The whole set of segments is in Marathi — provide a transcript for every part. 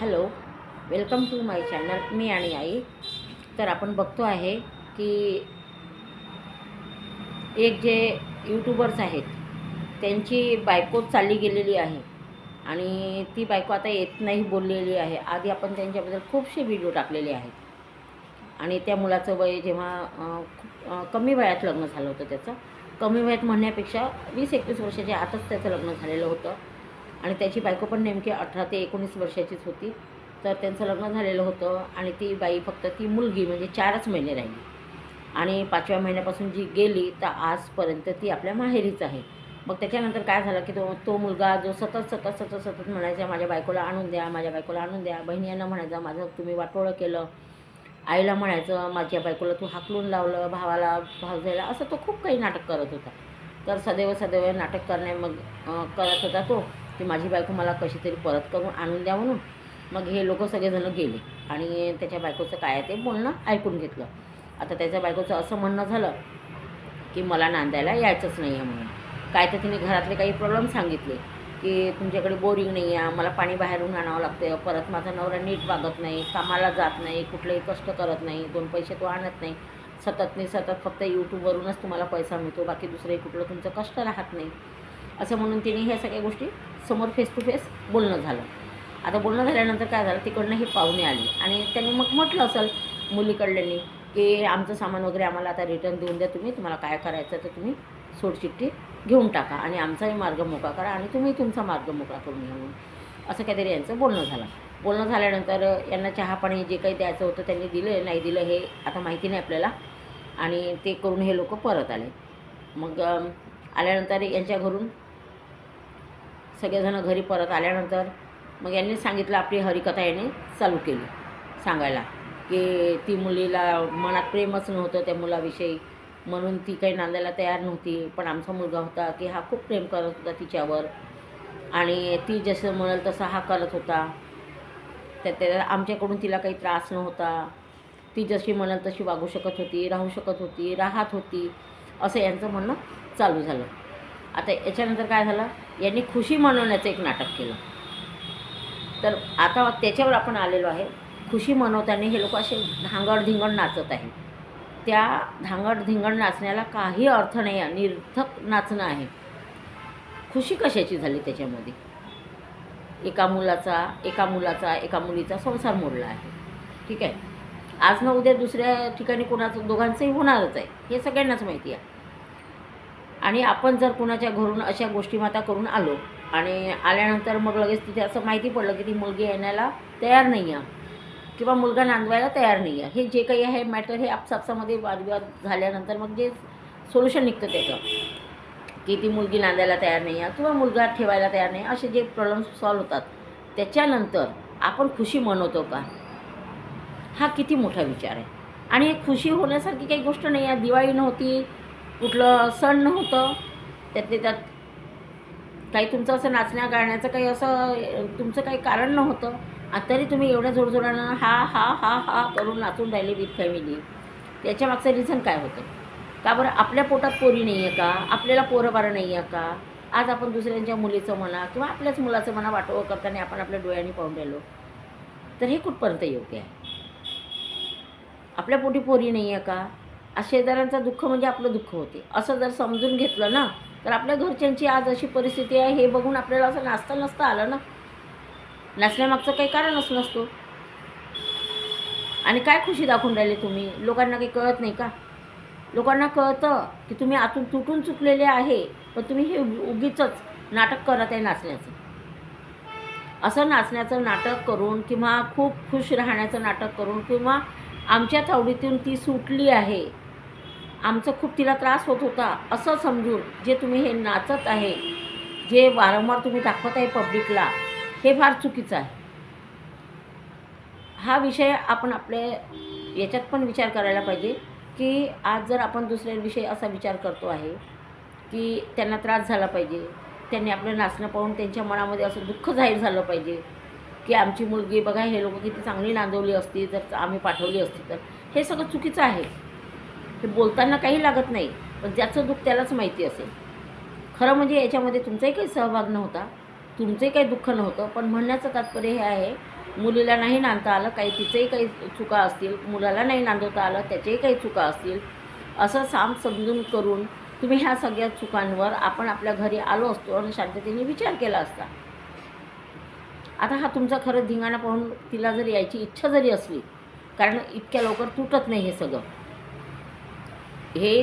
Hello welcome to my channel मी आणि आई. तर आपण बघतो आहे की एक जे यूट्यूबर्स आहेत त्यांची बायको चालली गेलेली आहे आणि ती बायको आता येत नाही बोललेली आहे. आधी आपण त्यांच्याबद्दल खूपसे व्हिडिओ टाकलेले आहेत. आणि त्या मुलाचं वय जेव्हा खूप कमी वयात लग्न झालं होतं त्याचं. कमी वयात म्हणण्यापेक्षा वीस एकवीस वर्षाच्या आताच त्याचं लग्न झालेलं होतं. आणि त्याची बायको पण नेमकी अठरा ते एकोणीस वर्षाचीच होती. तर त्यांचं लग्न झालेलं होतं आणि ती बाई फक्त ती मुलगी म्हणजे चारच महिने राहिली. आणि पाचव्या महिन्यापासून जी गेली तर आजपर्यंत ती आपल्या माहेरीच आहे. मग त्याच्यानंतर काय झालं की तो तो मुलगा जो सतत सतत सतत सतत म्हणायचा माझ्या बायकोला आणून द्या माझ्या बायकोला आणून द्या. बहिणींना म्हणायचं माझं तुम्ही वाटोळं केलं. आईला म्हणायचं माझ्या बायकोला तू हाकलून लावलं भावाला भावजायला असं तो खूप काही नाटक करत होता. तर सदैव सदैव नाटक करण्या मग करत होता तो. की माझी बायको मला कशी तरी परत करून आणून द्या म्हणून. मग हे लोक सगळेजणं गेले. आणि त्याच्या बायकोचं काय आहे ते बोलणं ऐकून घेतलं. आता त्याच्या बायकोचं असं म्हणणं झालं की मला नांदायला यायचंच नाही आहे म्हणून. काय तर तिने घरातले काही प्रॉब्लेम सांगितले की तुमच्याकडे बोरिंग नाही आहे मला पाणी बाहेरून आणावं लागतं परत माझा नवरा नीट वागत नाही कामाला जात नाही कुठलेही कष्ट करत नाही दोन पैसे तो आणत नाही. सतत नाही सतत फक्त यूट्यूबवरूनच तुम्हाला पैसा मिळतो बाकी दुसरंही कुठलं तुमचं कष्ट राहत नाही. असं म्हणून तिने ह्या सगळ्या गोष्टी समोर फेस टू फेस बोलणं झालं. आता बोलणं झाल्यानंतर काय झालं तिकडनं हे पाहुणे आले. आणि त्यांनी मग म्हटलं असेल मुलीकडल्यांनी की आमचं सामान वगैरे आम्हाला आता रिटर्न देऊन द्या तुम्ही तुम्हाला काय करायचं तर तुम्ही सोडचिठ्ठी घेऊन टाका आणि आमचाही मार्ग मोकळा करा आणि तुम्ही तुमचा मार्ग मोकळा करून घ्या म्हणून. असं काहीतरी यांचं बोलणं झालं. बोलणं झाल्यानंतर यांना चहा पाणी जे काही द्यायचं होतं त्यांनी दिलं नाही दिलं हे आता माहिती नाही आपल्याला. आणि ते करून हे लोक परत आले. मग आल्यानंतर यांच्या घरून सगळेजण घरी परत आल्यानंतर मग यांनी सांगितलं आपली हरिकथा यांनी चालू केली सांगायला की ती मुलीला मनात प्रेमच नव्हतं त्या मुलाविषयी. म्हणून ती काही नांदायला तयार नव्हती पण आमचा मुलगा होता की हा खूप प्रेम करत होता तिच्यावर. आणि ती जसं म्हणाल तसा हा करत होता. त्या त्या आमच्याकडून तिला काही त्रास नव्हता. ती जशी म्हणाल तशी वागू शकत होती राहू शकत होती राहत होती असं यांचं म्हणणं चालू झालं. आता याच्यानंतर काय झालं? यांनी खुशी मनवण्याचं एक नाटक केलं. तर आता त्याच्यावर आपण आलेलो आहे. खुशी मनवताना हे लोक असे धांगड धिंगड नाचत आहे त्या धांगड धिंगड नाचण्याला काही अर्थ नाही आहे. निर्थक नाचणं आहे. खुशी कशाची झाली त्याच्यामध्ये? एका मुलाचा एका मुलाचा एका मुलीचा संसार मोडला आहे. ठीक आहे? आज ना उद्या दुसऱ्या ठिकाणी कोणाचं दोघांचंही होणारच आहे. हे सगळ्यांनाच माहिती आहे. आणि आपण जर कुणाच्या घरून अशा गोष्टी माता करून आलो आणि आल्यानंतर मग लगेच तिथे असं माहिती पडलं की ती मुलगी येण्याला तयार नाही आहे किंवा मुलगा नांदवायला तयार नाही आहे हे जे काही आहे मॅटर हे आपसापसामध्ये वादविवाद झाल्यानंतर मग जे सोल्युशन निघतं त्याचं. की ती मुलगी नांदायला तयार नाही आहे किंवा मुलगा ठेवायला तयार नाही असे जे प्रॉब्लेम्स सॉल्व्ह होतात. त्याच्यानंतर आपण खुशी मनवतो का? हा किती मोठा विचार आहे. आणि खुशी होण्यासारखी काही गोष्ट नाही आहे दिवाळी नव्हती कुठलं सण नव्हतं त्यातले त्यात काही तुमचं असं नाचण्या गाण्याचं काही असं तुमचं काही कारण नव्हतं. आता तरी तुम्ही एवढ्या जोडजोडानं हा हा हा हा करून नाचून राहिले विथ फॅमिली. त्याच्या मागचं रिझन काय होतं? का बरं आपल्या पोटात पोरी नाही आहे का? आपल्याला पोरं बारं नाही आहे का? आज आपण दुसऱ्यांच्या मुलीचं म्हणा किंवा आपल्याच मुलाचं म्हणा वाटोवं करताना आपण आपल्या डोळ्यांनी पाहून राहिलो तर हे कुठपर्यंत योग्य आहे? आपल्या पोटी पोरी नाही आहे का? आज शेजाऱ्यांचं दुःख म्हणजे आपलं दुःख होते. असं जर समजून घेतलं ना तर आपल्या घरच्यांची आज अशी परिस्थिती आहे हे बघून आपल्याला असं नाचता नसता आलं ना. नाचण्यामागचं काही कारणच नसतो. आणि काय खुशी दाखवून राहिले तुम्ही? लोकांना काही कळत नाही का? लोकांना कळतं की तुम्ही आतून तुटून चुकलेले आहे पण तुम्ही हे उगीच नाटक करत आहे नाचण्याचं. असं नाचण्याचं नाटक करून किंवा खूप खुश राहण्याचं नाटक करून किंवा आमच्या तावडीतून ती सुटली आहे आमचं खूप तिला त्रास होत होता असं समजून जे तुम्ही हे नाचत आहे जे वारंवार तुम्ही दाखवत आहे पब्लिकला हे फार चुकीचं आहे. हा विषय आपण आपले याच्यात पण विचार करायला पाहिजे की आज जर आपण दुसऱ्यांविषयी असा विचार करतो आहे की त्यांना त्रास झाला पाहिजे त्यांनी आपलं नाचणं पाहून त्यांच्या मनामध्ये असं दुःख जाहीर झालं पाहिजे की आमची मुलगी बघा हे लोक किती चांगली नांदवली असती जर आम्ही पाठवली असती तर. हे सगळं चुकीचं आहे. हे बोलताना काही लागत नाही पण ज्याचं दुःख त्यालाच माहिती असेल. खरं म्हणजे याच्यामध्ये तुमचाही काही सहभाग नव्हता तुमचंही काही दुःख नव्हतं पण म्हणण्याचं तात्पर्य हे आहे मुलीला नाही नांदता आलं काही तिचंही काही चुका असतील मुलाला नाही नांदवता आलं त्याच्याही काही चुका असतील असं साम समजून करून तुम्ही ह्या सगळ्या चुकांवर आपण आपल्या घरी आलो असतो आणि शांततेने विचार केला असता. आता हा तुमचा खरं धिंगाणा पाहून तिला जर यायची इच्छा जरी असली कारण इतक्या लवकर तुटत नाही हे सगळं. हे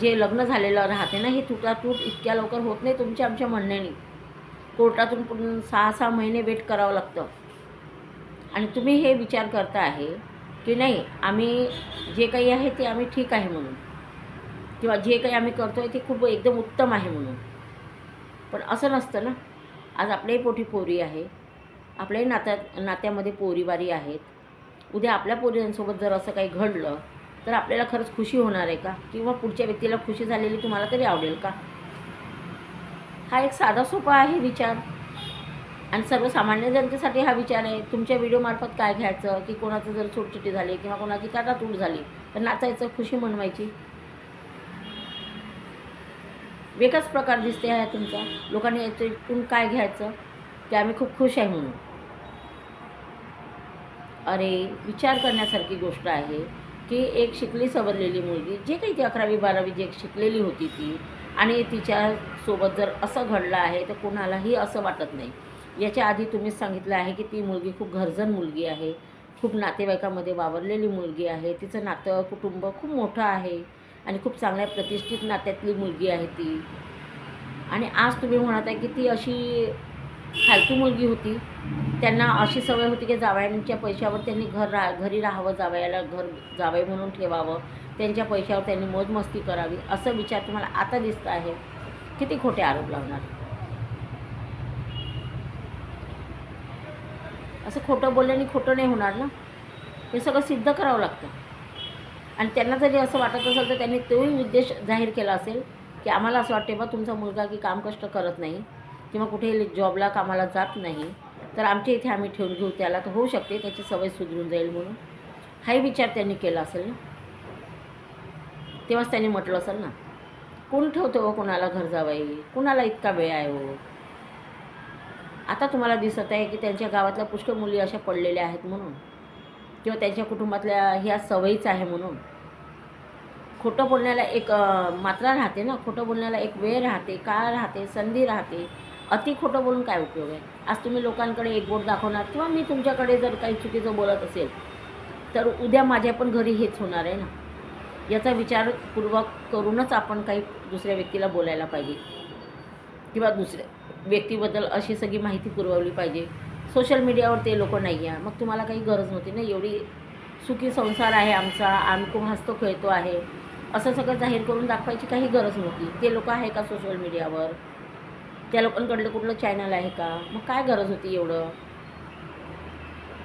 जे लग्न झालेलं राहते ना हे तुटातूट इतक्या लवकर होत नाही तुमच्या आमच्या म्हणण्याने. कोर्टातून पण सहा सहा महिने वेट करावं लागतं. आणि तुम्ही हे विचार करता आहे की नाही आम्ही जे काही आहे ते आम्ही ठीक आहे म्हणून. किंवा जे काही आम्ही करतो आहे ते खूप एकदम उत्तम आहे म्हणून. पण असं नसतं ना. आज आपल्याही पोटी पोरी आहे. आपल्याही नात्यात नात्यामध्ये पोरीवारी आहेत. उद्या आपल्या पोरींसोबत जर असं काही घडलं तर आपल्याला खरंच खुशी होणार आहे का? किंवा पुढच्या व्यक्तीला खुशी झालेली तुम्हाला तरी आवडेल का? हा एक साधा सोपा आहे विचार. आणि सर्वसामान्य जनतेसाठी हा विचार आहे तुमच्या व्हिडिओमार्फत काय घ्यायचं? की कोणाचं जर सुटसुटी झाली किंवा कोणाची काटातूट झाली तर नाचायचं खुशी मनवायची. वेगळाच प्रकार दिसते आहे तुमचा. लोकांनी याच्यातून काय घ्यायचं? की आम्ही खूप खुश आहे म्हणून. अरे विचार करण्यासारखी गोष्ट आहे. की एक शिकली सवरलेली मुलगी जे काही ती अकरावी बारावी जे शिकलेली होती ती आणि तिच्यासोबत जर असं घडलं आहे तर कोणालाही असं वाटत नाही. याच्या आधी तुम्हीच सांगितलं आहे की ती मुलगी खूप घरजन मुलगी आहे खूप नातेवाईकामध्ये वावरलेली मुलगी आहे तिचं नातं कुटुंब खूप मोठं आहे आणि खूप चांगल्या प्रतिष्ठित नात्यातली मुलगी आहे ती. आणि आज तुम्ही म्हणत आहे की ती अशी फालतू मुलगी होती. त्यांना अशी सवय होती की जावयांच्या पैशावर त्यांनी घर रा घरी राहावं जावयाला घर जावई म्हणून ठेवावं. त्यांच्या पैशावर त्यांनी मोजमस्ती करावी असं विचार तुम्हाला आता दिसत आहे. किती खोटे आरोप लावणार? असं खोटं बोलल्याने खोटं नाही होणार ना? हे सगळं सिद्ध करावं लागतं. आणि त्यांना जरी असं वाटत असेल तर त्यांनी तोही उद्देश जाहीर केला असेल की आम्हाला असं वाटते बा तुमचा मुलगा की काम कष्ट करत नाही. किंवा कुठे जॉबला कामाला जात नाही तर आमच्या इथे आम्ही ठेवून घेऊ त्याला तर होऊ शकते त्याची सवय सुधरून जाईल म्हणून. हाही विचार त्यांनी केला असेल ना? तेव्हाच त्यांनी म्हटलं असेल ना? कोण ठेवतो हो कोणाला घर जावाई? कुणाला इतका वेळ आहे हो? आता तुम्हाला दिसत आहे की त्यांच्या गावातल्या पुष्कळ मुली अशा पडलेल्या आहेत म्हणून. किंवा त्यांच्या कुटुंबातल्या ह्या सवयीच आहे म्हणून. खोटं बोलण्याला एक मात्रा राहते ना? खोटं बोलण्याला एक वेळ राहते काळ राहते संधी राहते. अति खोटं बोलून काय उपयोग आहे? आज तुम्ही लोकांकडे एक बोट दाखवणार किंवा मी तुमच्याकडे जर काही चुकीचं बोलत असेल तर उद्या माझ्या पण घरी हेच होणार आहे ना? याचा विचारपूर्वक करूनच आपण काही दुसऱ्या व्यक्तीला बोलायला पाहिजे. किंवा दुसऱ्या व्यक्तीबद्दल अशी सगळी माहिती पुरवली पाहिजे. सोशल मीडियावर ते लोक नाही आहे. मग तुम्हाला काही गरज नव्हती ना? एवढी सुखी संसार आहे आमचा. आम्ही खूप हसतो खेळतो आहे. असं सगळं जाहीर करून दाखवायची काही गरज नव्हती. ते लोक आहे का सोशल मीडियावर? त्या लोकांकडलं कुठलं चॅनल आहे का? मग काय गरज होती एवढं?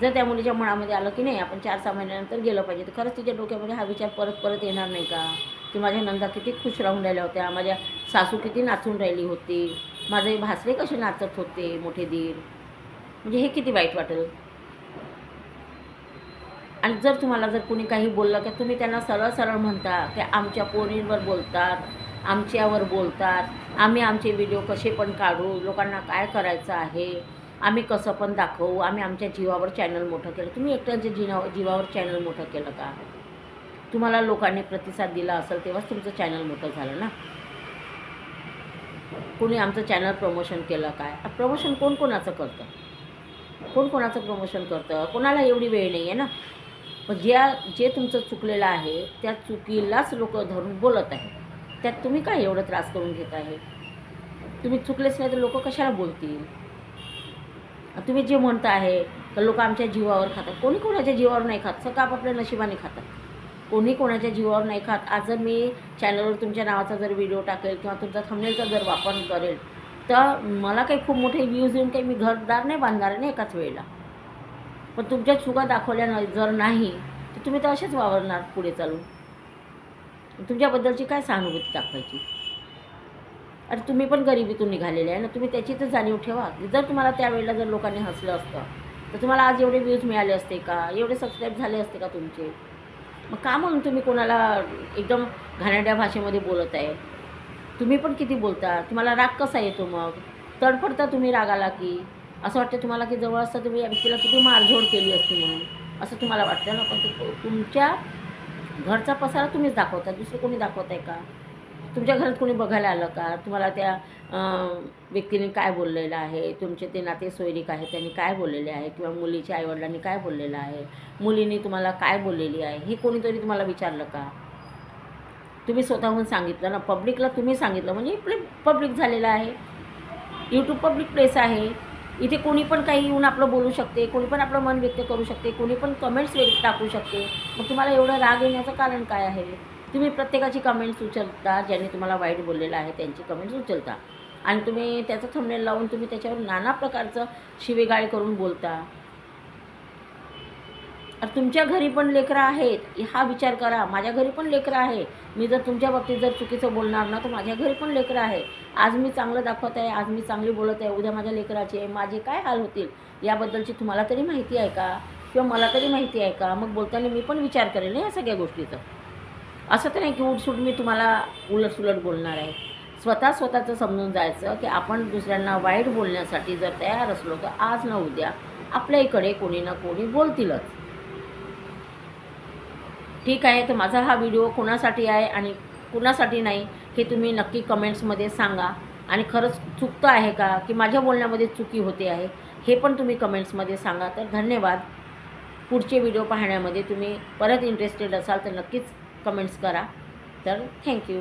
जर त्या मुलीच्या मनामध्ये आलं की नाही आपण चार सहा महिन्यानंतर गेलं पाहिजे तर खरंच तिच्या डोक्यामध्ये हा विचार परत परत येणार नाही का? की माझ्या नंदा किती खुश राहून राहिल्या होत्या माझ्या सासू किती नाचून राहिली होती माझे भासरे कसे नाचत होते मोठे दीर? म्हणजे हे किती वाईट वाटेल? आणि जर तुम्हाला जर कोणी काही बोललं की तुम्ही त्यांना सरळ सरळ म्हणता की आमच्या पोरींवर बोलतात. आमच्यावर बोलतात. आम्ही आमचे व्हिडिओ कसे पण काढू लोकांना काय करायचं आहे आम्ही कसं पण दाखवू आम्ही आमच्या जीवावर चॅनल मोठं केलं. तुम्ही एकट्यांच्या जीवा जीवावर चॅनल मोठं केलं का? तुम्हाला लोकांनी प्रतिसाद दिला असेल तेव्हाच तुमचं चॅनल मोठं झालं ना? कोणी आमचं चॅनल प्रमोशन केलं काय? प्रमोशन कोण कोणाचं करतं? कोण कोणाचं प्रमोशन करतं? कोणाला एवढी वेळ नाही आहे ना? पण ज्या जे तुमचं चुकलेलं आहे त्या चुकीलाच लोक धरून बोलत आहे त्यात तुम्ही काय एवढं त्रास करून घेत आहे? तुम्ही चुकलेच नाही तर लोक कशाला बोलतील? तुम्ही जे म्हणता आहे तर लोक आमच्या जीवावर खातात. कोणी कोणाच्या जीवावर नाही खात? सगळं आपापल्या नशिबाने खातात. कोणी कोणाच्या जीवावर नाही खात. आज जर मी चॅनलवर तुमच्या नावाचा जर व्हिडिओ टाकेल किंवा तुमचा थंबनेलचा जर वापर करेल तर मला काही खूप मोठे व्ह्यूज येऊन काही मी घरदार नाही बांधणार नाही एकाच वेळेला. पण तुमच्या चुका दाखवल्या न जर नाही तर तुम्ही तर असेच वावरणार पुढे चालून. तुमच्याबद्दलची काय सहानुभूती दाखवायची? अरे तुम्ही पण गरिबीतून निघालेले आहे ना तुम्ही त्याची तर जाणीव ठेवा. जर तुम्हाला त्यावेळेला जर लोकांनी हसलं असतं तर तुम्हाला आज एवढे व्ह्यूज मिळाले असते का? एवढे सबस्क्राईब झाले असते का तुमचे? मग का म्हणून तुम्ही कोणाला एकदम घाणेरड्या भाषेमध्ये बोलत आहे? तुम्ही पण किती बोलता? तुम्हाला राग कसा येतो मग? तडफडता तुम्ही रागाला की? असं वाटतं तुम्हाला की जवळ असतं तुम्ही या व्यक्तीला किती मारझोड केली असती म्हणून? असं तुम्हाला वाटतं ना? पण तुमच्या घरचा पसारा तुम्हीच दाखवता दुसरं कोणी दाखवत आहे का? तुमच्या घरात कोणी बघायला आलं का? तुम्हाला त्या व्यक्तीने काय बोललेलं आहे? तुमचे ते नाते सोयरिक आहे त्यांनी काय बोललेले आहे? किंवा मुलीच्या आईवडिलांनी काय बोललेलं आहे? मुलीने तुम्हाला काय बोललेली आहे? हे कोणीतरी तुम्हाला विचारलं का? तुम्ही स्वतःहून सांगितलं ना? पब्लिकला तुम्ही सांगितलं? म्हणजे इकडे पब्लिक झालेलं आहे. यूट्यूब पब्लिक प्लेस आहे. इथे कोणी पण काही येऊन आपलं बोलू शकते कोणी पण आपलं मन व्यक्त करू शकते कोणी पण कमेंट्स टाकू शकते. मग तुम्हाला एवढं राग येण्याचं कारण काय आहे? तुम्ही प्रत्येकाची कमेंट्स उचलता ज्यांनी तुम्हाला वाईट बोललेलं आहे त्यांची कमेंट्स उचलता. आणि तुम्ही त्याचं थंबनेल लावून तुम्ही त्याच्यावर नाना प्रकारचं शिवेगाळी करून बोलता. तुमच्या घरी पण लेकरं आहेत हा विचार करा. माझ्या घरी पण लेकरं आहे मी जर तुमच्या बाबतीत जर चुकीचं बोलणार ना तर माझ्या घरी पण लेकरं आहे आज मी चांगलं दाखवत आहे आज मी चांगली बोलत आहे उद्या माझ्या लेकराचे माझे काय हाल होतील? याबद्दलची तुम्हाला तरी माहिती आहे का? किंवा मला तरी माहिती आहे का? मग बोलताना मी पण विचार करेल ना या सगळ्या गोष्टीचं. असं तर नाही की उठसूट मी तुम्हाला उलटसुलट बोलणार आहे. स्वतः स्वतःचं समजून जायचं की आपण दुसऱ्यांना वाईट बोलण्यासाठी जर तयार असलो तर आज ना उद्या आपल्या इकडे कोणी ना कोणी बोलतीलच. ठीक आहे तर माझा हा व्हिडिओ कोणासाठी आहे आणि कुणासाठी नाही हे तुम्ही नक्की कमेंट्समध्ये सांगा. आणि खरंच चुकतं आहे का की माझ्या बोलण्यामध्ये चुकी होते आहे हे पण तुम्ही कमेंट्समध्ये सांगा. तर धन्यवाद. पुढचे व्हिडिओ पाहण्यामध्ये तुम्ही परत इंटरेस्टेड असाल तर नक्कीच कमेंट्स करा. तर थँक्यू